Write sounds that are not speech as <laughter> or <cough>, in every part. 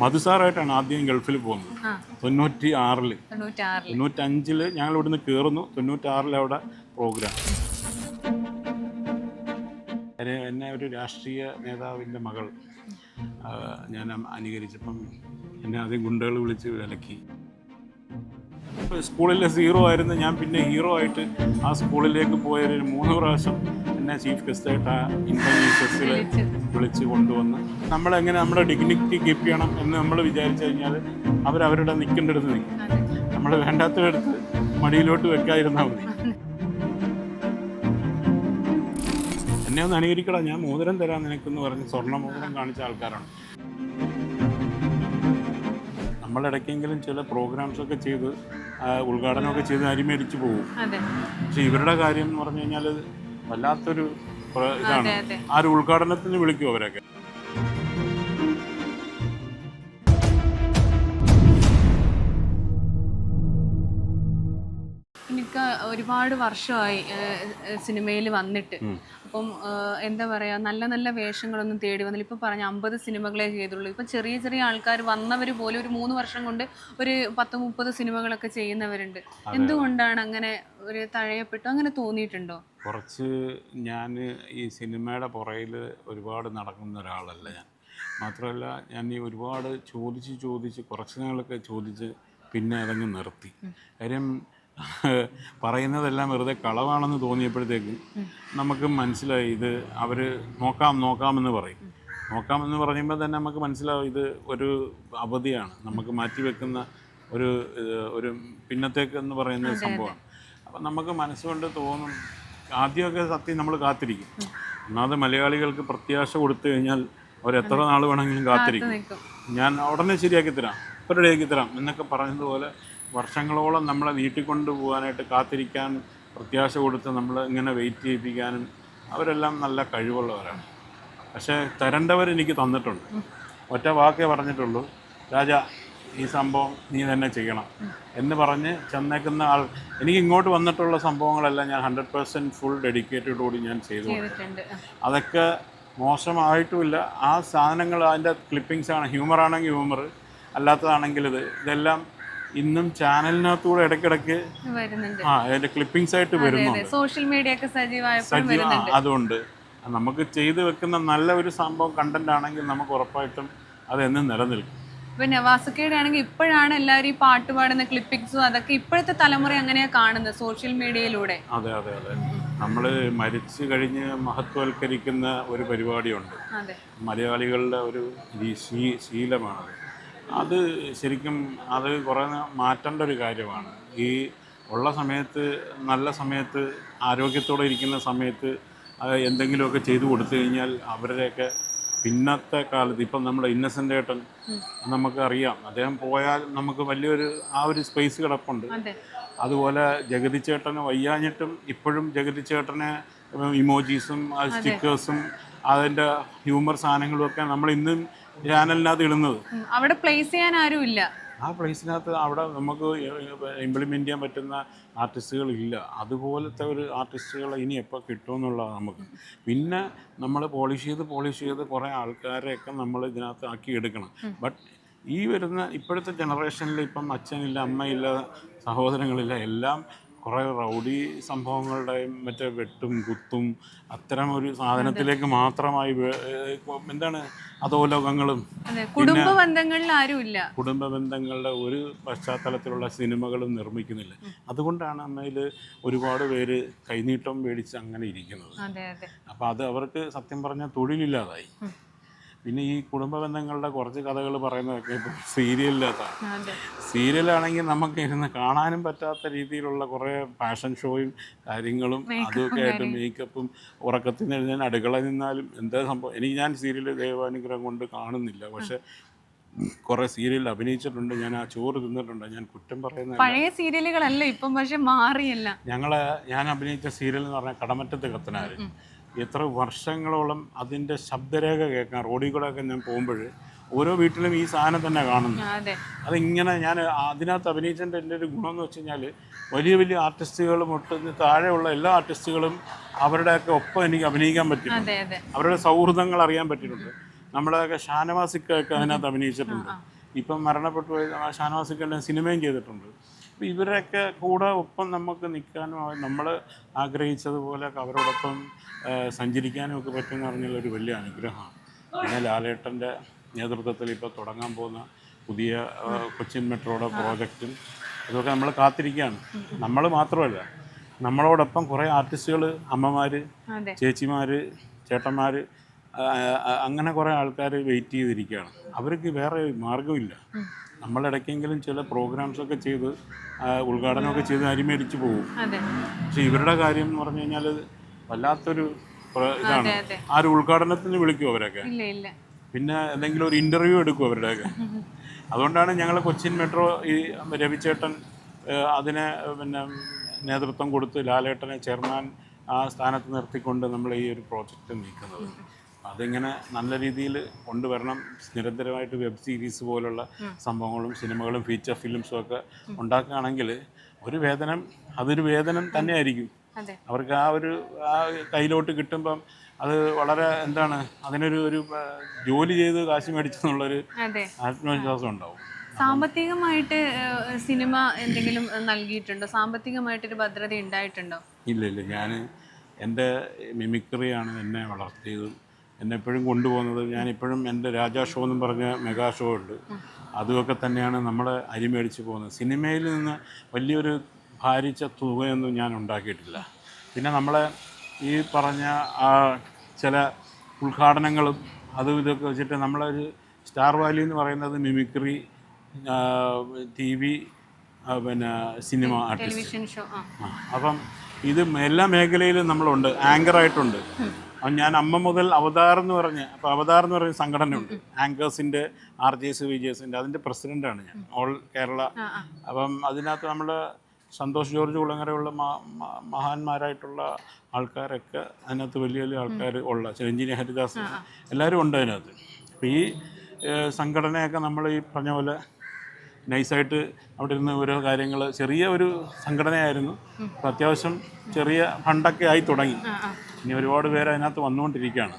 മധുസാറായിട്ടാണ് ആദ്യം ഗൾഫിൽ പോകുന്നത്. തൊണ്ണൂറ്റി ആറിൽ തൊണ്ണൂറ്റി തൊണ്ണൂറ്റഞ്ചിൽ ഞങ്ങൾ ഇവിടുന്ന് കയറുന്നു തൊണ്ണൂറ്റാറിൽ അവിടെ പ്രോഗ്രാം. എന്നെ ഒരു രാഷ്ട്രീയ നേതാവിന്റെ മകൾ ഞാൻ അനുകരിച്ചപ്പം എന്നെ ആദ്യം ഗുണ്ടകൾ വിളിച്ച് വിലക്കി. സ്കൂളിലെ സീറോ ആയിരുന്നു. ഞാൻ പിന്നെ ഹീറോ ആയിട്ട് ആ സ്കൂളിലേക്ക് പോയൊരു മൂന്ന് പ്രാവശ്യം എന്നെ ചീഫ് ഗസ്റ്റായിട്ട് ആ ഇന്റർവ്യൂസിൽ വിളിച്ച് കൊണ്ടുവന്ന് നമ്മളെങ്ങനെ നമ്മുടെ ഡിഗ്നിറ്റി കീപ്പ് ചെയ്യണം എന്ന് നമ്മൾ വിചാരിച്ചു കഴിഞ്ഞാൽ അവരവരുടെ നിൽക്കേണ്ടടുത്ത് നിൽക്കും നമ്മൾ വേണ്ടാത്തടുത്ത് മടിയിലോട്ട് വെക്കാതിരുന്നാൽ മതി. എന്നെ ഒന്ന് അനുകരിക്കടാ. ഞാൻ മോതിരം തരാൻ നിനക്കെന്ന് പറഞ്ഞ് സ്വർണ മോതിരം കാണിച്ച ആൾക്കാരാണ്. നമ്മളിടയ്ക്കെങ്കിലും ചില പ്രോഗ്രാംസ് ഒക്കെ ചെയ്ത് ഉദ്ഘാടനമൊക്കെ ചെയ്ത് അരിമേടിച്ച് പോകും. പക്ഷെ ഇവരുടെ കാര്യം എന്ന് പറഞ്ഞു കഴിഞ്ഞാൽ വല്ലാത്തൊരു ഇതാണ് അതെ അതെ. ആ ഒരു ഉദ്ഘാടനത്തിന് വിളിക്കും അവരൊക്കെ. എനിക്ക് ഒരുപാട് വർഷമായി സിനിമയിൽ വന്നിട്ട്. അപ്പം എന്താ പറയുക നല്ല നല്ല വേഷങ്ങളൊന്നും തേടി വന്നില്ല. ഇപ്പം പറഞ്ഞ അമ്പത് സിനിമകളെ ചെയ്തുള്ളൂ. ഇപ്പം ചെറിയ ചെറിയ ആൾക്കാർ വന്നവർ പോലും ഒരു മൂന്ന് വർഷം കൊണ്ട് ഒരു പത്ത് മുപ്പത് സിനിമകളൊക്കെ ചെയ്യുന്നവരുണ്ട്. എന്തുകൊണ്ടാണ് അങ്ങനെ ഒരു തഴയപ്പെട്ടു? അങ്ങനെ തോന്നിയിട്ടുണ്ടോ? കുറച്ച് ഞാൻ ഈ സിനിമയുടെ പുറയിൽ ഒരുപാട് നടക്കുന്ന ഒരാളല്ല ഞാൻ. മാത്രമല്ല ഞാൻ ഈ ഒരുപാട് ചോദിച്ച് ചോദിച്ച് കുറച്ച് നാളൊക്കെ ചോദിച്ച് പിന്നെ അതങ്ങ് നിർത്തി. കാര്യം പറയുന്നതെല്ലാം വെറുതെ കളവാണെന്ന് തോന്നിയപ്പോഴത്തേക്ക് നമുക്ക് മനസ്സിലായി ഇത് അവർ നോക്കാം നോക്കാമെന്ന് പറയും. നോക്കാമെന്ന് പറയുമ്പോൾ തന്നെ നമുക്ക് മനസ്സിലാവും ഇത് ഒരു അവധിയാണ്. നമുക്ക് മാറ്റി വെക്കുന്ന ഒരു ഒരു പിന്നത്തേക്ക് എന്ന് പറയുന്ന സംഭവമാണ്. അപ്പം നമുക്ക് മനസ്സുകൊണ്ട് തോന്നും ആദ്യമൊക്കെ സത്യം നമ്മൾ കാത്തിരിക്കും. ഒന്നാമത് മലയാളികൾക്ക് പ്രത്യാശ കൊടുത്തു കഴിഞ്ഞാൽ അവർ എത്ര നാൾ വേണമെങ്കിലും കാത്തിരിക്കും. ഞാൻ ഉടനെ ശരിയാക്കി തരാം ഇപ്പോൾ റെഡിയാക്കി തരാം എന്നൊക്കെ പറയുന്നതുപോലെ വർഷങ്ങളോളം നമ്മളെ നീട്ടിക്കൊണ്ട് പോകാനായിട്ട് കാത്തിരിക്കാൻ പ്രത്യാശ കൊടുത്ത് നമ്മൾ ഇങ്ങനെ വെയിറ്റ് ചെയ്യിപ്പിക്കാനും അവരെല്ലാം നല്ല കഴിവുള്ളവരാണ്. പക്ഷേ തരേണ്ടവർ എനിക്ക് തന്നിട്ടുണ്ട്. ഒറ്റ വാക്കേ പറഞ്ഞിട്ടുള്ളൂ. രാജ ഈ സംഭവം നീ തന്നെ ചെയ്യണം. എന്ന് പറഞ്ഞ് ചെന്നേക്കുന്ന ആൾ എനിക്ക് ഇങ്ങോട്ട് വന്നിട്ടുള്ള സംഭവങ്ങളെല്ലാം ഞാൻ ഹൺഡ്രഡ് പെർസെന്റ് ഫുൾ ഡെഡിക്കേറ്റഡ് കൂടി ഞാൻ ചെയ്തു അതൊക്കെ മോശമായിട്ടുമില്ല. ആ സാധനങ്ങൾ അതിന്റെ ക്ലിപ്പിങ്സ് ആണ് ഹ്യൂമർ ആണെങ്കിൽ ഹ്യൂമർ അല്ലാത്തതാണെങ്കിൽ ഇത് ഇതെല്ലാം ഇന്നും ചാനലിനകത്തൂടെ ഇടയ്ക്കിടയ്ക്ക് ആ അതിന്റെ ക്ലിപ്പിംഗ്സ് ആയിട്ട് വരുന്നുണ്ട്. സോഷ്യൽ മീഡിയ ഒക്കെ സജീവ അതുകൊണ്ട് നമുക്ക് ചെയ്തു വെക്കുന്ന നല്ല ഒരു സംഭവം കണ്ടന്റ് ആണെങ്കിൽ നമുക്ക് ഉറപ്പായിട്ടും അതെന്നും നിലനിൽക്കും. ഇപ്പൊ നവാസക്കയുടെ ആണെങ്കിൽ ഇപ്പോഴാണ് എല്ലാവരും ഈ പാട്ട് പാടുന്ന ക്ലിപ്പിക്സും അതൊക്കെ ഇപ്പോഴത്തെ തലമുറ എങ്ങനെയാ കാണുന്നത് സോഷ്യൽ മീഡിയയിലൂടെ അതെ അതെ അതെ. നമ്മൾ മരിച്ചു കഴിഞ്ഞ് മഹത്വവൽക്കരിക്കുന്ന ഒരു പരിപാടിയുണ്ട്. അതെ. മലയാളികളുടെ ഒരു ശീലമാണത് അത് ശരിക്കും അത് കുറേ മാറ്റേണ്ട ഒരു കാര്യമാണ്. ഈ ഉള്ള സമയത്ത് നല്ല സമയത്ത് ആരോഗ്യത്തോടെ ഇരിക്കുന്ന സമയത്ത് എന്തെങ്കിലുമൊക്കെ ചെയ്തു കൊടുത്തു കഴിഞ്ഞാൽ അവരുടെയൊക്കെ പിന്നത്തെ കാലത്ത് ഇപ്പം നമ്മുടെ ഇന്നസെന്റ് ഏട്ടൻ നമുക്ക് അറിയാം അദ്ദേഹം പോയാൽ നമുക്ക് വലിയൊരു ആ ഒരു സ്പേസ് കിടപ്പുണ്ട്. അതെ. അതുപോലെ ജഗതി ചേട്ടന് വയ്യാഞ്ഞിട്ടും ഇപ്പോഴും ജഗതി ചേട്ടനെ ഇമോജീസും സ്റ്റിക്കേഴ്സും അതിന്റെ ഹ്യൂമർ സാധനങ്ങളും ഒക്കെ നമ്മൾ ഇന്നും ചാനലിനകത്ത് ഇടുന്നത്. അവിടെ പ്ലേസ് ചെയ്യാൻ ആരും ഇല്ല. ആ പ്ലേസിനകത്ത് അവിടെ നമുക്ക് ഇംപ്ലിമെന്റ് ചെയ്യാൻ പറ്റുന്ന ആർട്ടിസ്റ്റുകൾ ഇല്ല. അതുപോലത്തെ ഒരു ആർട്ടിസ്റ്റുകൾ ഇനി എപ്പോൾ കിട്ടുമെന്നുള്ളതാണ് നമുക്ക്. പിന്നെ നമ്മൾ പോളിഷ് ചെയ്ത് പോളിഷ് ചെയ്ത് കുറേ ആൾക്കാരെയൊക്കെ നമ്മൾ ഇതിനകത്ത് ആക്കി എടുക്കണം. ബട്ട് ഈ വരുന്ന ഇപ്പോഴത്തെ ജനറേഷനിൽ ഇപ്പം അച്ഛനില്ല അമ്മയില്ല സഹോദരങ്ങളില്ല എല്ലാം കുറേ റൗഡി സംഭവങ്ങളുടെയും മറ്റേ വെട്ടും കുത്തും അത്തരം ഒരു സാധനത്തിലേക്ക് മാത്രമായി എന്താണ് അധോലോകങ്ങളും? അതെ. കുടുംബ ബന്ധങ്ങളിൽ ആരുമില്ല കുടുംബ ബന്ധങ്ങളുടെ ഒരു പശ്ചാത്തലത്തിലുള്ള സിനിമകളും നിർമ്മിക്കുന്നില്ല. അതുകൊണ്ടാണ് അമ്മയിൽ ഒരുപാട് പേര് കൈനീട്ടം മേടിച്ച് അങ്ങനെ ഇരിക്കുന്നത്. അപ്പം അത് അവർക്ക് സത്യം പറഞ്ഞാൽ തൊഴിലില്ലാതായി. പിന്നെ ഈ കുടുംബ ബന്ധങ്ങളുടെ കുറച്ച് കഥകൾ പറയുന്നതൊക്കെ ഇപ്പോൾ സീരിയലിനകത്താണ് സീരിയലാണെങ്കിൽ നമുക്ക് ഇരുന്ന് കാണാനും പറ്റാത്ത രീതിയിലുള്ള കുറേ ഫാഷൻ ഷോയും കാര്യങ്ങളും അതൊക്കെ ആയിട്ട് മേക്കപ്പും ഉറക്കത്തിൽ നിന്ന് എഴുതാൻ അടുക്കള നിന്നാലും എന്താ സംഭവം? എനിക്ക് ഞാൻ സീരിയൽ ദൈവാനുഗ്രഹം കൊണ്ട് കാണുന്നില്ല. പക്ഷെ കുറെ സീരിയലിൽ അഭിനയിച്ചിട്ടുണ്ട്. ഞാൻ ആ ചോറ് തിന്നിട്ടുണ്ട്. ഞാൻ കുറ്റം പറയുന്ന പഴയ സീരിയലുകളല്ല ഇപ്പം പക്ഷെ മാറിയല്ല. ഞങ്ങൾ ഞാൻ അഭിനയിച്ച സീരിയൽ എന്ന് പറഞ്ഞാൽ കടമറ്റത്ത് കത്തനാര്. എത്ര വർഷങ്ങളോളം അതിന്റെ ശബ്ദരേഖ കേൾക്കാൻ റോഡിൽ കൂടെ ഞാൻ പോകുമ്പോൾ ഓരോ വീട്ടിലും ഈ സാധനം തന്നെ കാണുന്നു. അതെ. അതിങ്ങനെ ഞാൻ അതിനകത്ത് അഭിനയിച്ചതിന്റെ എന്റെ ഒരു ഗുണം എന്ന് വെച്ച് കഴിഞ്ഞാൽ വലിയ വലിയ ആർട്ടിസ്റ്റുകൾ ഒട്ട് താഴെയുള്ള എല്ലാ ആർട്ടിസ്റ്റുകളും അവരുടെയൊക്കെ ഒപ്പം എനിക്ക് അഭിനയിക്കാൻ പറ്റിയിട്ടുണ്ട് അവരുടെ സൗഹൃദങ്ങൾ അറിയാൻ പറ്റിയിട്ടുണ്ട് നമ്മളൊക്കെ ഷാനവാസിക്കൊക്കെ അതിനകത്ത് അഭിനയിച്ചിട്ടുണ്ട്. ഇപ്പം മരണപ്പെട്ടു പോയി ആ ഷാനവാസിക്കെല്ലാം സിനിമയും ചെയ്തിട്ടുണ്ട്. ഇവരൊക്കെ കൂടെ ഒപ്പം നമുക്ക് നിൽക്കാനും നമ്മൾ ആഗ്രഹിച്ചതുപോലെ അവരോടൊപ്പം സഞ്ചരിക്കാനും ഒക്കെ പറ്റുമെന്ന് പറഞ്ഞാൽ ഒരു വലിയ അനുഗ്രഹമാണ്. പിന്നെ ലാലേട്ടന്റെ നേതൃത്വത്തിൽ ഇപ്പോൾ തുടങ്ങാൻ പോകുന്ന പുതിയ കൊച്ചിൻ മെട്രോയുടെ പ്രോജക്റ്റും ഇതൊക്കെ നമ്മൾ കാത്തിരിക്കുകയാണ്. നമ്മൾ മാത്രമല്ല നമ്മളോടൊപ്പം കുറേ ആർട്ടിസ്റ്റുകൾ അമ്മമാർ ചേച്ചിമാർ ചേട്ടന്മാർ അങ്ങനെ കുറേ ആൾക്കാർ വെയിറ്റ് ചെയ്തിരിക്കുകയാണ്. അവർക്ക് വേറെ നമ്മളിടയ്ക്കെങ്കിലും ചില പ്രോഗ്രാംസൊക്കെ ചെയ്ത് ആ, ഉദ്ഘാടനമൊക്കെ ചെയ്ത് അരിമേടിച്ച് പോകും. പക്ഷെ ഇവരുടെ കാര്യം എന്ന് പറഞ്ഞു കഴിഞ്ഞാൽ വല്ലാത്തൊരു ഇതാണ് അതെ അതെ. ആ ഒരു ഉദ്ഘാടനത്തിന് വിളിക്കും അവരൊക്കെ. പിന്നെ എന്തെങ്കിലും ഒരു ഇന്റർവ്യൂ എടുക്കും അവരുടെയൊക്കെ. അതുകൊണ്ടാണ് ഞങ്ങൾ കൊച്ചിൻ മെട്രോ ഈ രവിചേട്ടൻ അതിനെ പിന്നെ നേതൃത്വം കൊടുത്ത് ലാലേട്ടനെ ചെയർമാൻ ആ സ്ഥാനത്ത് നിർത്തിക്കൊണ്ട് നമ്മൾ ഈ ഒരു പ്രോജക്റ്റ് നീക്കുന്നത് അതിങ്ങനെ നല്ല രീതിയിൽ കൊണ്ടുവരണം. നിരന്തരമായിട്ട് വെബ് സീരീസ് പോലുള്ള സംഭവങ്ങളും സിനിമകളും ഫീച്ചർ ഫിലിംസും ഒക്കെ ഉണ്ടാക്കുകയാണെങ്കിൽ ഒരു വേതനം അതൊരു വേതനം തന്നെയായിരിക്കും. അവർക്ക് ആ ഒരു ആ കയ്യിലോട്ട് കിട്ടുമ്പം അത് വളരെ എന്താണ് അതിനൊരു ഒരു ജോലി ചെയ്ത് കാശ് മേടിച്ചെന്നുള്ളൊരു ആത്മവിശ്വാസം ഉണ്ടാവും. സാമ്പത്തികമായിട്ട് സിനിമ എന്തെങ്കിലും നൽകിയിട്ടുണ്ടോ? സാമ്പത്തികമായിട്ടൊരു ഭദ്രത ഉണ്ടായിട്ടുണ്ടോ? ഇല്ല ഇല്ല. ഞാൻ എന്റെ മിമിക്രിയാണ് എന്നെ വളർത്തിയതും എന്നെ എപ്പോഴും കൊണ്ടുപോകുന്നത്. ഞാനിപ്പോഴും എന്റെ രാജാ ഷോ എന്നും പറഞ്ഞ മെഗാ ഷോ ഉണ്ട്. അതുമൊക്കെ തന്നെയാണ് നമ്മളെ അരിമേടിച്ച് പോകുന്നത്. സിനിമയിൽ നിന്ന് വലിയൊരു ഭാരിച്ച തുകയൊന്നും ഞാൻ ഉണ്ടാക്കിയിട്ടില്ല. പിന്നെ നമ്മളെ ഈ പറഞ്ഞ ആ ചില ഉദ്ഘാടനങ്ങളും അതും ഇതൊക്കെ വെച്ചിട്ട് നമ്മളൊരു സ്റ്റാർ വാലി എന്ന് പറയുന്നത് മിമിക്രി ടി വി പിന്നെ സിനിമ ആർട്ടിസ്റ്റ്. അപ്പം ഇത് എല്ലാ മേഖലയിലും നമ്മളുണ്ട്. ആങ്കറായിട്ടുണ്ട്. ഞാൻ അമ്മ മുതൽ അവതാർ എന്ന് പറഞ്ഞ് അപ്പോൾ അവതാർ എന്ന് പറയുന്ന സംഘടനയുണ്ട്. ആങ്കേഴ്സിന്റെ R J S V J എസിന്റെ അതിന്റെ പ്രസിഡന്റാണ് ഞാൻ. ഓൾ കേരള. അപ്പം അതിനകത്ത് നമ്മൾ സന്തോഷ് ജോർജ് കുളങ്ങരയുള്ള മഹാന്മാരായിട്ടുള്ള ആൾക്കാരൊക്കെ അതിനകത്ത് വലിയ വലിയ ആൾക്കാർ ഉള്ള ചിരഞ്ജീനി ഹരിദാസ് എല്ലാവരും ഉണ്ട് അതിനകത്ത്. അപ്പോൾ ഈ സംഘടനയൊക്കെ നമ്മൾ ഈ പറഞ്ഞ പോലെ നൈസായിട്ട് അവിടെ ഇരുന്ന് ഓരോ കാര്യങ്ങൾ ചെറിയ ഒരു സംഘടനയായിരുന്നു. അപ്പോൾ അത്യാവശ്യം ചെറിയ ഫണ്ടൊക്കെ ആയി തുടങ്ങി. ഇനി ഒരുപാട് പേര് അതിനകത്ത് വന്നുകൊണ്ടിരിക്കുകയാണ്.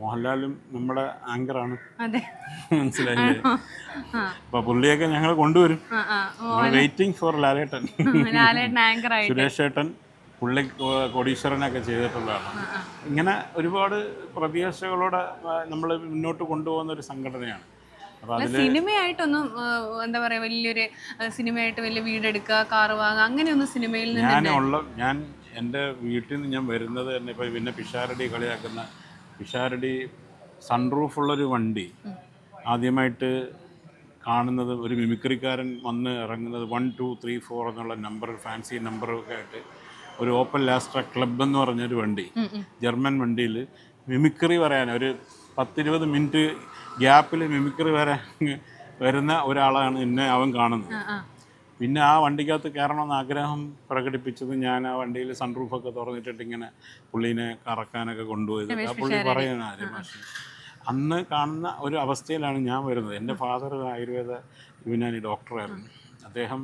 മോഹൻലാലും നമ്മുടെ ആങ്കറാണ് മനസ്സിലായില്ലേ? അപ്പൊ പുള്ളിയൊക്കെ ഞങ്ങൾ കൊണ്ടുവരും. വെയിറ്റിംഗ് ഫോർ ലാലേട്ടൻ. സുരേഷ് ഏട്ടൻ പുള്ളി കോടീശ്വരനൊക്കെ ചെയ്തിട്ടുള്ളതാണ്. ഇങ്ങനെ ഒരുപാട് പ്രതീക്ഷകളോടെ നമ്മൾ മുന്നോട്ട് കൊണ്ടുപോകുന്ന ഒരു സംഘടനയാണ്. സിനിമയായിട്ടൊന്നും എന്താ പറയാ വലിയൊരു സിനിമയായിട്ട് വലിയ വീടെടുക്കുക കാറ് വാങ്ങുക അങ്ങനെയൊന്നും സിനിമയിൽ നിന്ന് ഞാൻ എന്റെ വീട്ടിൽ നിന്ന് ഞാൻ വരുന്നത് തന്നെ ഇപ്പോൾ പിന്നെ പിഷാരടി കളിയാക്കുന്ന പിഷാരടി സൺറൂഫുള്ളൊരു വണ്ടി. ആദ്യമായിട്ട് കാണുന്നത് ഒരു മിമിക്രിക്കാരൻ വന്ന് ഇറങ്ങുന്നത് വൺ ടു ത്രീ ഫോർ എന്നുള്ള നമ്പർ ഫാൻസി നമ്പറൊക്കെ ആയിട്ട് ഒരു ഓപ്പൺ ലാസ്ട്ര ക്ലബ് എന്ന് പറഞ്ഞൊരു വണ്ടി. ജർമ്മൻ വണ്ടിയിൽ മിമിക്രി പറയാൻ ഒരു പത്തിരുപത് മിനിറ്റ് ഗ്യാപ്പിൽ മിമിക്രി വരാൻ വരുന്ന ഒരാളാണ് എന്നെ അവൻ കാണുന്നത്. പിന്നെ ആ വണ്ടിക്കകത്ത് കയറണമെന്ന് ആഗ്രഹം പ്രകടിപ്പിച്ചത് ഞാൻ ആ വണ്ടിയിൽ സൺറൂഫൊക്കെ തുറന്നിട്ടിട്ട് ഇങ്ങനെ പുള്ളീനെ കറക്കാനൊക്കെ കൊണ്ടുപോയത്. ആ പുള്ളി പറയുന്ന രമേശ് അന്ന് കാണുന്ന ഒരു അവസ്ഥയിലാണ് ഞാൻ വരുന്നത്. എന്റെ ഫാദർ ആയുർവേദ യുനാനി ഡോക്ടറായിരുന്നു അദ്ദേഹം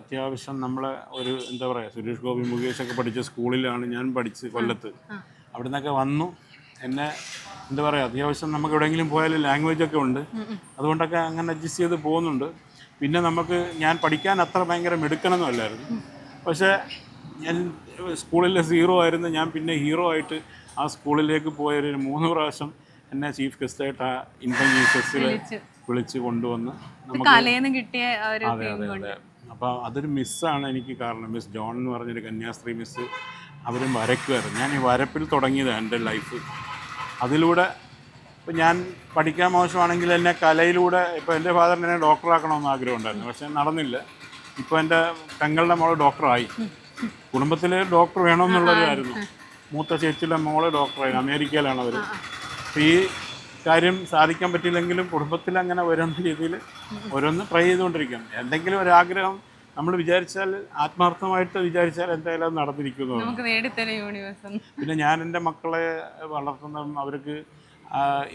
അത്യാവശ്യം നമ്മളെ ഒരു എന്താ പറയുക സുരേഷ് ഗോപി മുകേഷൊക്കെ പഠിച്ച സ്കൂളിലാണ് ഞാൻ പഠിച്ച് കൊല്ലത്ത്. അവിടെ നിന്നൊക്കെ വന്നു. എന്നെ എന്താ പറയുക അത്യാവശ്യം നമുക്ക് എവിടെയെങ്കിലും പോയാലും ലാംഗ്വേജ് ഒക്കെ ഉണ്ട്. അതുകൊണ്ടൊക്കെ അങ്ങനെ അഡ്ജസ്റ്റ് ചെയ്ത് പോകുന്നുണ്ട്. പിന്നെ നമുക്ക് ഞാൻ പഠിക്കാൻ അത്ര ഭയങ്കര മെടുക്കണമെന്നല്ലായിരുന്നു പക്ഷേ ഞാൻ സ്കൂളിലെ സീറോ ആയിരുന്നു. ഞാൻ പിന്നെ ഹീറോ ആയിട്ട് ആ സ്കൂളിലേക്ക് പോയൊരു മൂന്ന് പ്രാവശ്യം എന്നെ ചീഫ് ഗസ്റ്റായിട്ട് ആ ഇൻകം ജീസസിൽ വിളിച്ച്. കൊണ്ടുവന്ന് നമുക്ക് കിട്ടിയ അതെ അതെ അതെ. അപ്പോൾ അതൊരു മിസ്സാണ് എനിക്ക് കാരണം. മിസ് ജോൺ എന്ന് പറഞ്ഞൊരു കന്യാസ്ത്രീ മിസ് അവരും വരയ്ക്കുമായിരുന്നു. ഞാൻ ഈ വരപ്പിൽ തുടങ്ങിയതാണ് എന്റെ ലൈഫ് അതിലൂടെ ഇപ്പം ഞാൻ പഠിക്കാൻ മോശമാണെങ്കിൽ എന്നെ കലയിലൂടെ ഇപ്പോൾ എന്റെ ഫാദറിന് എന്നെ ഡോക്ടറാക്കണമെന്ന് ആഗ്രഹം ഉണ്ടായിരുന്നു പക്ഷെ നടന്നില്ല. ഇപ്പോൾ എന്റെ പെങ്ങളുടെ മോൾ ഡോക്ടറായി. കുടുംബത്തിൽ ഡോക്ടർ വേണമെന്നുള്ളവരായിരുന്നു മൂത്ത ചേച്ചിയുടെ മോൾ ഡോക്ടറായി. അമേരിക്കയിലാണ് അവർ അപ്പോൾ ഈ കാര്യം സാധിക്കാൻ പറ്റിയില്ലെങ്കിലും കുടുംബത്തിൽ അങ്ങനെ വരുന്ന രീതിയിൽ ഓരോന്ന് ട്രൈ ചെയ്തുകൊണ്ടിരിക്കണം എന്തെങ്കിലും ഒരാഗ്രഹം നമ്മൾ വിചാരിച്ചാൽ ആത്മാർത്ഥമായിട്ട് വിചാരിച്ചാൽ എന്തായാലും അത് നടന്നിരിക്കുന്നു പിന്നെ ഞാൻ എന്റെ മക്കളെ വളർത്തുന്നതും അവർക്ക്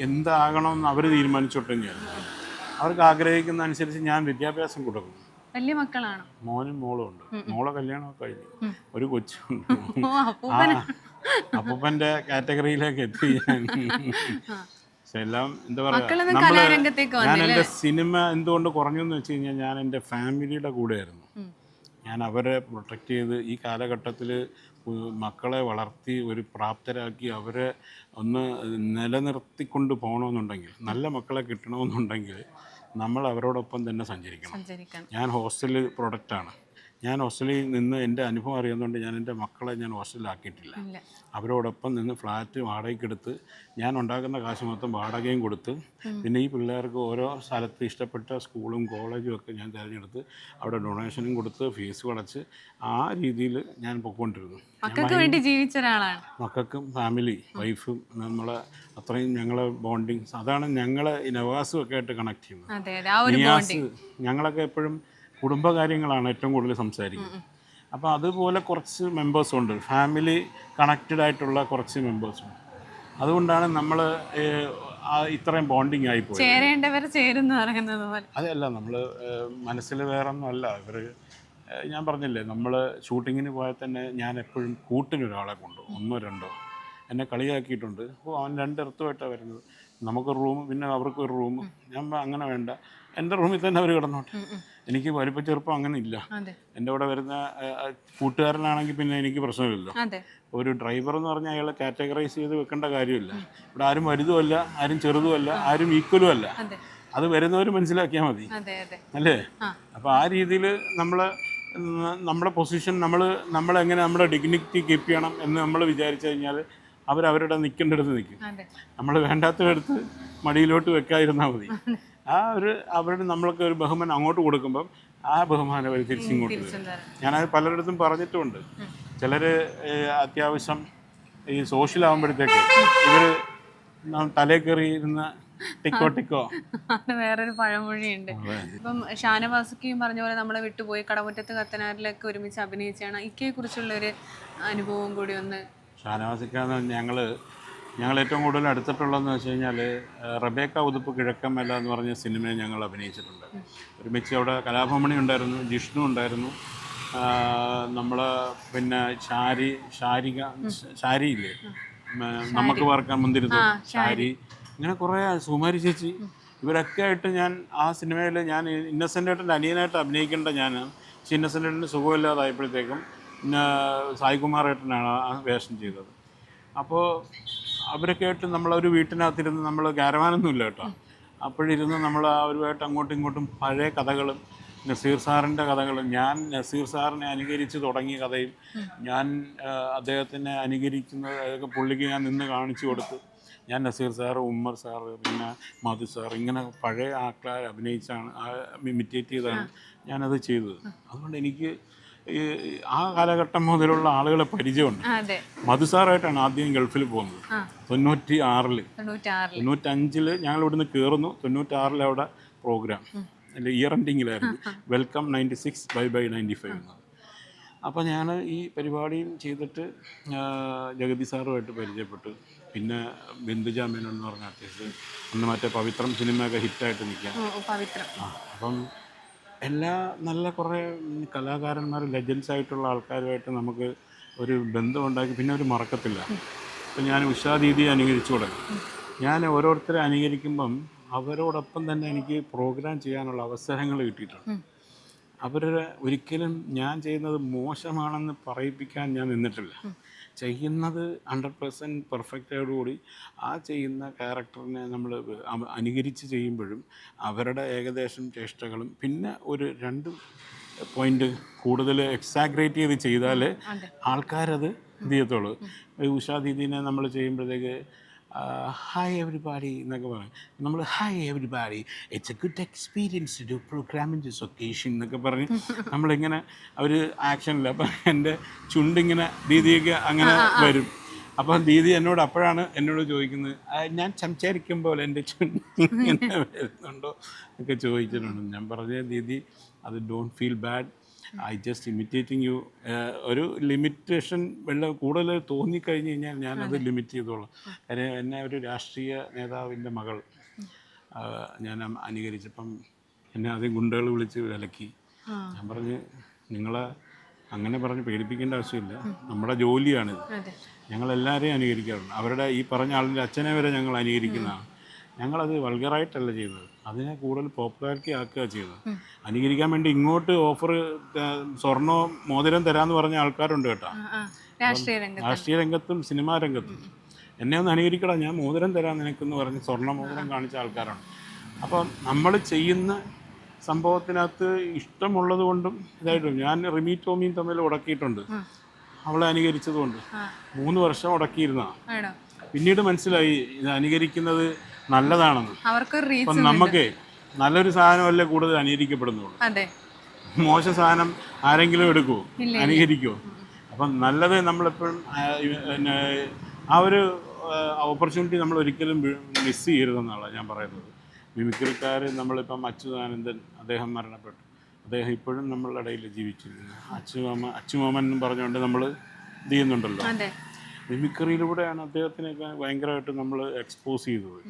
എന്താകണമെന്ന് അവർ തീരുമാനിച്ചോട്ടെ ഞാൻ അവർക്ക് ആഗ്രഹിക്കുന്ന അനുസരിച്ച് ഞാൻ വിദ്യാഭ്യാസം കൊടുക്കും. വലിയ മക്കളാണ്. മോനും മോളും ഉണ്ട്. മോളെ കല്യാണമൊക്കെ കഴിഞ്ഞു. ഒരു കൊച്ചുണ്ട് ആ അപ്പൂപ്പന കാറ്റഗറിയിലേക്ക് എത്തി എല്ലാം എന്താ പറയുക ഞാൻ എന്റെ സിനിമ എന്തുകൊണ്ട് കുറഞ്ഞു എന്ന് വെച്ച് കഴിഞ്ഞാൽ ഞാൻ എന്റെ ഫാമിലിയുടെ കൂടെയായിരുന്നു. ആയിരുന്നു ഞാൻ അവരെ പ്രൊട്ടക്റ്റ് ചെയ്ത് ഈ കാലഘട്ടത്തിൽ മക്കളെ വളർത്തി ഒരു പ്രാപ്തരാക്കി അവരെ ഒന്ന് നിലനിർത്തിക്കൊണ്ട് പോകണമെന്നുണ്ടെങ്കിൽ നല്ല മക്കളെ കിട്ടണമെന്നുണ്ടെങ്കിൽ നമ്മൾ അവരോടൊപ്പം തന്നെ സഞ്ചരിക്കണം. ഞാൻ ഹോസ്റ്റലിൽ പ്രൊഡക്റ്റാണ്. ഞാൻ ഹോസ്റ്റലിൽ നിന്ന് എന്റെ അനുഭവം അറിയുന്നതുകൊണ്ട് ഞാൻ എന്റെ മക്കളെ ഞാൻ ഹോസ്റ്റലിലാക്കിയിട്ടില്ല. അവരോടൊപ്പം നിന്ന് ഫ്ലാറ്റ് വാടകയ്ക്കെടുത്ത് ഞാൻ ഉണ്ടാക്കുന്ന കാശ് മൊത്തം വാടകയും കൊടുത്ത് പിന്നെ ഈ പിള്ളേർക്ക് ഓരോ സ്ഥലത്ത് ഇഷ്ടപ്പെട്ട സ്കൂളും കോളേജും ഒക്കെ ഞാൻ തിരഞ്ഞെടുത്ത് അവിടെ ഡൊണേഷനും കൊടുത്ത് ഫീസ് അടച്ച് ആ രീതിയിൽ ഞാൻ പൊയ്ക്കൊണ്ടിരുന്നു. മക്കൾക്ക് വേണ്ടി ജീവിച്ച ഒരാളാണ്. മക്കൾക്കും ഫാമിലി വൈഫും നമ്മളെ അത്രയും ഞങ്ങളെ ബോണ്ടിങ് അതാണ് ഞങ്ങളെ ഈ നവാസും ഒക്കെ ആയിട്ട് കണക്ട് ചെയ്യുന്നത് ഞങ്ങളൊക്കെ എപ്പോഴും കുടുംബകാര്യങ്ങളാണ് ഏറ്റവും കൂടുതൽ സംസാരിക്കുന്നത്. അപ്പോൾ അതുപോലെ കുറച്ച് മെമ്പേഴ്സ് ഉണ്ട്. ഫാമിലി കണക്റ്റഡ് ആയിട്ടുള്ള കുറച്ച് മെമ്പേഴ്സ് ഉണ്ട്. അതുകൊണ്ടാണ് നമ്മൾ ഇത്രയും ബോണ്ടിങ് ആയി ചേരേണ്ടവർ ചേരുന്നു പറയുന്നത് പോലെ. അതല്ല നമ്മൾ മനസ്സിൽ വേറെ ഒന്നും അല്ല ഇവർ ഞാൻ പറഞ്ഞില്ലേ നമ്മൾ ഷൂട്ടിങ്ങിന് പോയാൽ തന്നെ ഞാൻ എപ്പോഴും കൂട്ടിനൊരാളെ കൊണ്ടുപോകും ഒന്നോ രണ്ടോ. എന്നെ കളിയാക്കിയിട്ടുണ്ട്. അപ്പോൾ അവൻ രണ്ടിടത്തുമായിട്ടാണ് വരുന്നത്. നമുക്ക് റൂം പിന്നെ അവർക്ക് ഒരു റൂം ഞാൻ അങ്ങനെ വേണ്ട. എന്റെ റൂമിൽ തന്നെ അവർ കിടന്നോട്ടെ. എനിക്ക് വലിപ്പ ചെറുപ്പം അങ്ങനെ ഇല്ല എന്റെ കൂടെ വരുന്ന കൂട്ടുകാരനാണെങ്കിൽ പിന്നെ എനിക്ക് പ്രശ്നമില്ലല്ലോ. ഒരു ഡ്രൈവർ എന്ന് പറഞ്ഞാൽ അയാളെ കാറ്റഗറൈസ് ചെയ്ത് വെക്കേണ്ട കാര്യമില്ല. ഇവിടെ ആരും വലുതുമല്ല ആരും ചെറുതുമല്ല ആരും ഈക്വലും അല്ല അതെ വരുന്നവർ മനസ്സിലാക്കിയാൽ മതി. അല്ലേ? അപ്പൊ അപ്പോൾ ആ രീതിയിൽ നമ്മൾ നമ്മുടെ പൊസിഷൻ നമ്മൾ നമ്മളെങ്ങനെ നമ്മുടെ ഡിഗ്നിറ്റി കീപ്പ് ചെയ്യണം എന്ന് നമ്മൾ വിചാരിച്ചു കഴിഞ്ഞാൽ അവരവരുടെ നിൽക്കേണ്ടടുത്ത് നിൽക്കും. നമ്മൾ നമ്മൾ വേണ്ടാത്തടുത്ത് മടിയിലോട്ട് വെക്കാതിരുന്നാൽ മതി. ആ ഒരു അവരുടെ നമ്മൾക്ക് ഒരു ബഹുമാനം അങ്ങോട്ട് കൊടുക്കുമ്പം ആ ബഹുമാനം അവർ തിരിച്ചിങ്ങോട്ട് തരും തിരിച്ചും തരാം ഞാനത് പലരിടത്തും പറഞ്ഞിട്ടുമുണ്ട് ചിലർ അത്യാവശ്യം ഈ സോഷ്യൽ ആകുമ്പോഴത്തേക്ക് ഇവർ തലേ കയറി ഇരുന്ന ടിക്കോ ടിക്കോ. വേറൊരു പഴമൊഴിയുണ്ട്. ഇപ്പം ഷാനവാസുക്കിയും പറഞ്ഞ പോലെ നമ്മളെ വിട്ടുപോയി കടമുറ്റത്ത് കത്തനാരിലൊക്കെ ഒരുമിച്ച് അഭിനയിച്ചാണ് ഇക്കയെ കുറിച്ചുള്ള ഒരു അനുഭവം കൂടി ഒന്ന് ഷാനവാസിക്കാന്ന് ഞങ്ങൾ ഞങ്ങൾ ഏറ്റവും കൂടുതൽ അടുത്തിട്ടുള്ളതെന്ന് വെച്ച് കഴിഞ്ഞാൽ റബേക്ക ഉതുപ്പ് കിഴക്കമല്ല എന്ന് പറഞ്ഞ സിനിമയെ ഞങ്ങൾ അഭിനയിച്ചിട്ടുണ്ട്. ഒരുമിച്ച് അവിടെ കലാഭമണി ഉണ്ടായിരുന്നു ജിഷ്ണു ഉണ്ടായിരുന്നു. നമ്മൾ പിന്നെ ഷാരി ഷാരിക ശാരിയില്ലേ നമുക്ക് പറക്കാൻ മുന്തിരുന്നു ഷാരി ഇങ്ങനെ കുറേ സുമാരി ചേച്ചി ഇവരൊക്കെ ആയിട്ട് ഞാൻ ആ സിനിമയിൽ ഞാൻ ഇന്നസെന്റ് ആയിട്ട് അനിയനായിട്ട് അഭിനയിക്കേണ്ട ഞാൻ. പക്ഷേ ഇന്നസെന്റ് ആയിട്ട് സുഖമില്ലാതായപ്പോഴത്തേക്കും സായികുമാർ ഏട്ടനാണ് ആ വേഷം ചെയ്തത്. അപ്പോൾ അവരൊക്കെ ആയിട്ട് നമ്മളൊരു വീട്ടിനകത്തിരുന്ന് നമ്മൾ ഗാരവാനൊന്നുമില്ല കേട്ടോ. അപ്പോഴിരുന്ന് നമ്മൾ അവരുമായിട്ട് അങ്ങോട്ടും ഇങ്ങോട്ടും പഴയ കഥകളും നസീർ സാറിന്റെ കഥകളും ഞാൻ നസീർ സാറിനെ അനുകരിച്ച് തുടങ്ങിയ കഥയും ഞാൻ അദ്ദേഹത്തിനെ അനുകരിക്കുന്ന അതൊക്കെ പുള്ളിക്ക് ഞാൻ നിന്ന് കാണിച്ചു കൊടുത്തു ഞാൻ നസീർ സാറ് ഉമ്മർ സാറ് പിന്നെ മധു സാർ ഇങ്ങനെ പഴയ ആൾക്കാർ അഭിനയിച്ചാണ് ഇമിറ്റേറ്റ് ചെയ്താണ് ഞാനത് ചെയ്തത്. അതുകൊണ്ട് എനിക്ക് ആ കാലഘട്ടം മുതലുള്ള ആളുകളെ പരിചയമുണ്ട്. മധുസാറായിട്ടാണ് മധു സാറായിട്ടാണ് ആദ്യം ഗൾഫിൽ പോകുന്നത്. തൊണ്ണൂറ്റി ആറിൽ തൊണ്ണൂറ്റാറിൽ തൊണ്ണൂറ്റഞ്ചിൽ ഞങ്ങൾ ഇവിടുന്ന് കയറുന്നു തൊണ്ണൂറ്റാറിൽ അവിടെ programme. Year എൻഡിങ്ങിലായിരുന്നു welcome ninety six bye bye ninety five എന്നത് അപ്പോൾ ഞാൻ ഈ പരിപാടിയും ചെയ്തിട്ട് ജഗതി സാറുമായിട്ട് പരിചയപ്പെട്ടു. പിന്നെ ബിന്ദുജ മേനോൻ എന്ന് പറഞ്ഞ ആർട്ടിസ്റ്റ് അന്ന് മറ്റേ പവിത്രം സിനിമയൊക്കെ ഹിറ്റായിട്ട് നിൽക്കാം പവിത്രം. അപ്പം എല്ലാ നല്ല കുറേ കലാകാരന്മാർ ലെജൻസ് ആയിട്ടുള്ള ആൾക്കാരുമായിട്ട് നമുക്ക് ഒരു ബന്ധമുണ്ടാക്കി പിന്നെ ഒരു മറക്കത്തില്ല. ഇപ്പം ഞാൻ ഉഷാ ദീദിയെ അനുകരിച്ചു തുടങ്ങി. ഞാൻ ഓരോരുത്തരെ അനുകരിക്കുമ്പം അവരോടൊപ്പം തന്നെ എനിക്ക് പ്രോഗ്രാം ചെയ്യാനുള്ള അവസരങ്ങൾ കിട്ടിയിട്ടുണ്ട്. അവരുടെ ഒരിക്കലും ഞാൻ ചെയ്യുന്നത് മോശമാണെന്ന് പറയിപ്പിക്കാൻ ഞാൻ നിന്നിട്ടില്ല. ചെയ്യുന്നത് ഹൺഡ്രഡ് പെർസെന്റ് പെർഫെക്റ്റോടുകൂടി ആ ചെയ്യുന്ന ക്യാരക്ടറിനെ നമ്മൾ അനുകരിച്ച് ചെയ്യുമ്പോഴും അവരുടെ ഏകദേശം ചേഷ്ടകളും പിന്നെ ഒരു രണ്ട് പോയിന്റ് കൂടുതൽ എക്സാഗ്രേറ്റ് ചെയ്ത് ചെയ്താൽ ആൾക്കാരത് ഇത് ചെയ്യത്തുള്ളൂ. ഉഷാദീദീനെ ഉഷാ ദീദീനെ നമ്മൾ ചെയ്യുമ്പോഴത്തേക്ക് ഹായ് എവരിബാഡി എന്നൊക്കെ പറയും. നമ്മൾ hi everybody it's a good experience to programme in this occasion എന്നൊക്കെ പറഞ്ഞ് <laughs> നമ്മളിങ്ങനെ അവർ ആക്ഷനില്ല അപ്പം എന്റെ ചുണ്ടിങ്ങനെ ദീദിയൊക്കെ അങ്ങനെ വരും. അപ്പം ദീദി എന്നോട് അപ്പോഴാണ് എന്നോട് ചോദിക്കുന്നത് ഞാൻ സംസാരിക്കുമ്പോൾ എന്റെ ചുണ്ട് ഇങ്ങനെ <laughs> വരുന്നുണ്ടോ? ഒക്കെ ചോദിച്ചിട്ടുണ്ട്. ഞാൻ പറഞ്ഞ ദീദി അത് don't feel bad I just imitating you ഒരു ലിമിറ്റേഷൻ വെള്ള കൂടുതൽ തോന്നിക്കഴിഞ്ഞ് കഴിഞ്ഞാൽ ഞാനത് ലിമിറ്റ് ചെയ്തോളാം. കാര്യം എന്നെ ഒരു രാഷ്ട്രീയ നേതാവിന്റെ മകൾ ഞാൻ അനുകരിച്ചപ്പം എന്നെ ആദ്യം ഗുണ്ടകൾ വിളിച്ച് വിലക്കി. ഞാൻ പറഞ്ഞ് നിങ്ങളെ അങ്ങനെ പറഞ്ഞ് പേടിപ്പിക്കേണ്ട ആവശ്യമില്ല. നമ്മുടെ ജോലിയാണിത്. ഞങ്ങളെല്ലാവരെയും അനുകരിക്കാറുണ്ട്. അവരുടെ ഈ പറഞ്ഞ ആളിന്റെ അച്ഛനെ വരെ ഞങ്ങൾ അനുകരിക്കുന്നതാണ്. ഞങ്ങളത് വൾഗറായിട്ടല്ല ചെയ്യുന്നത് അതിനെ കൂടുതൽ പോപ്പുലാരിറ്റി ആക്കുക ചെയ്തത്. അനുകരിക്കാൻ വേണ്ടി ഇങ്ങോട്ട് ഓഫർ സ്വർണോ മോതിരം തരാന്ന് പറഞ്ഞ ആൾക്കാരുണ്ട് കേട്ടോ. രാഷ്ട്രീയ രംഗത്തും. സിനിമാ രംഗത്തും. എന്നെ ഒന്ന് അനുകരിക്കടാ ഞാൻ മോതിരം തരാം നിനക്കെന്ന് പറഞ്ഞ് സ്വർണ മോതിരം കാണിച്ച ആൾക്കാരാണ്. അപ്പം നമ്മൾ ചെയ്യുന്ന സംഭവത്തിനകത്ത് ഇഷ്ടമുള്ളത് കൊണ്ടും ഇതായിട്ടും ഞാൻ റിമി ടോമിയും തമ്മിൽ ഉടക്കിയിട്ടുണ്ട്. അവളെ അനുകരിച്ചതുകൊണ്ട്. മൂന്ന് വർഷം ഉടക്കിയിരുന്നതാണ് പിന്നീട് മനസ്സിലായി ഇത് അനുകരിക്കുന്നത് നല്ലതാണെന്ന്. അവർക്ക് റീച്ച് നമുക്ക് നല്ലൊരു സാധനമല്ലേ കൂടുതൽ അനുകരിക്കപ്പെടുന്നുള്ളൂ. അതെ. മോശ സാധനം ആരെങ്കിലും എടുക്കുമോ അനുകരിക്കുമോ അപ്പം നല്ലത് നമ്മളെപ്പോഴും ആ, ഇവ- പിന്നെ ആ ഒരു ഓപ്പർച്യൂണിറ്റി നമ്മൾ ഒരിക്കലും മിസ് ചെയ്യരുതെന്നാണ് ഞാൻ പറയുന്നത്. മിമിക്രിക്കാർ നമ്മളിപ്പം അച്യുതാനന്ദൻ അദ്ദേഹം മരണപ്പെട്ടു. അദ്ദേഹം ഇപ്പോഴും നമ്മളുടെ ഇടയിൽ ജീവിച്ചിരിക്കുന്നു. അച്ചുമാമ അച്ചുമാമൻ എന്ന് പറഞ്ഞുകൊണ്ട് നമ്മൾ ഇത് ചെയ്യുന്നുണ്ടല്ലോ. മിമിക്രിയിലൂടെയാണ് അദ്ദേഹത്തിനെയൊക്കെ ഭയങ്കരമായിട്ട് നമ്മൾ എക്സ്പോസ് ചെയ്തത്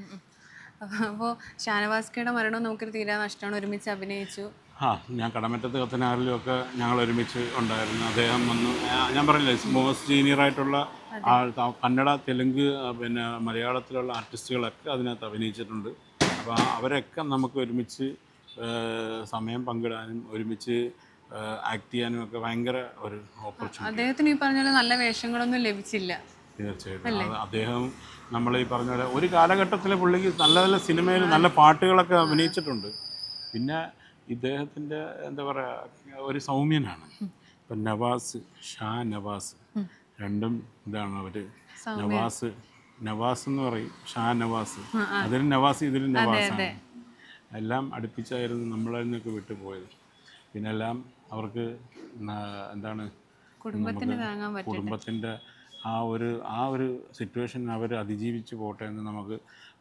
അപ്പോൾ ഷാനവാസ്കയുടെ മരണം നമുക്കൊരു തീരാ നഷ്ടമാണ്. ഒരുമിച്ച് അഭിനയിച്ചു. ആ ഞാൻ കടമറ്റത്ത് കത്തനാറിലും ഒക്കെ ഞങ്ങൾ ഒരുമിച്ച് ഉണ്ടായിരുന്നു. അദ്ദേഹം വന്നു. ഞാൻ പറഞ്ഞില്ലേ മോസ്റ്റ് സീനിയർ ആയിട്ടുള്ള ആൾ കന്നഡ തെലുങ്ക് പിന്നെ മലയാളത്തിലുള്ള ആർട്ടിസ്റ്റുകളൊക്കെ അതിനകത്ത് അഭിനയിച്ചിട്ടുണ്ട്. അപ്പോൾ അവരൊക്കെ നമുക്ക് ഒരുമിച്ച് സമയം പങ്കിടാനും ഒരുമിച്ച് ആക്ട് ചെയ്യാനും ഒക്കെ ഭയങ്കര ഒരു ഓപ്പർച്യൂണിറ്റി അദ്ദേഹത്തിന് ഈ പറഞ്ഞ നല്ല വേഷങ്ങളൊന്നും ലഭിച്ചില്ല. തീർച്ചയായിട്ടും. അദ്ദേഹം നമ്മൾ ഈ പറഞ്ഞ പോലെ ഒരു കാലഘട്ടത്തിൽ പുള്ളിക്ക് നല്ല നല്ല സിനിമയിൽ നല്ല പാട്ടുകളൊക്കെ അഭിനയിച്ചിട്ടുണ്ട്. പിന്നെ ഇദ്ദേഹത്തിന്റെ എന്താ പറയുക ഒരു സൗമ്യനാണ്. ഇപ്പം നവാസ് ഷാ നവാസ് രണ്ടും ഇതാണ് അവർ നവാസ് നവാസ് എന്ന് പറയും ഷാ നവാസ്. അതിലും നവാസ് ഇതിലും നവാസാണ്. എല്ലാം അടുപ്പിച്ചായിരുന്നു നമ്മളതിൽ നിന്നൊക്കെ വിട്ടുപോയത്. പിന്നെ എല്ലാം അവർക്ക് എന്താണ് കുടുംബത്തിന് താങ്ങാൻ പറ്റും കുടുംബത്തിന്റെ ആ ഒരു ആ ഒരു സിറ്റുവേഷൻ അവർ അതിജീവിച്ച് പോട്ടെ എന്ന് നമുക്ക്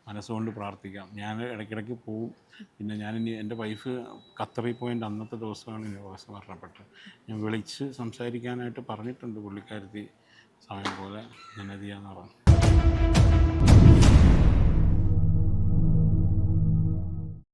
മനസ്സുകൊണ്ട് പ്രാർത്ഥിക്കാം. ഞാൻ ഇടയ്ക്കിടയ്ക്ക് പോവും. പിന്നെ ഞാൻ ഇനി എന്റെ വൈഫ് ഖത്തറിൽ പോയതിന്റെ അന്നത്തെ ദിവസമാണ് യോഗസ് മരണപ്പെട്ടത്. ഞാൻ വിളിച്ച് സംസാരിക്കാനായിട്ട് പറഞ്ഞിട്ടുണ്ട് പുള്ളിക്കാരത്തി സമയം പോലെ. ഞാൻ അത് ചെയ്യാമെന്ന് പറഞ്ഞു.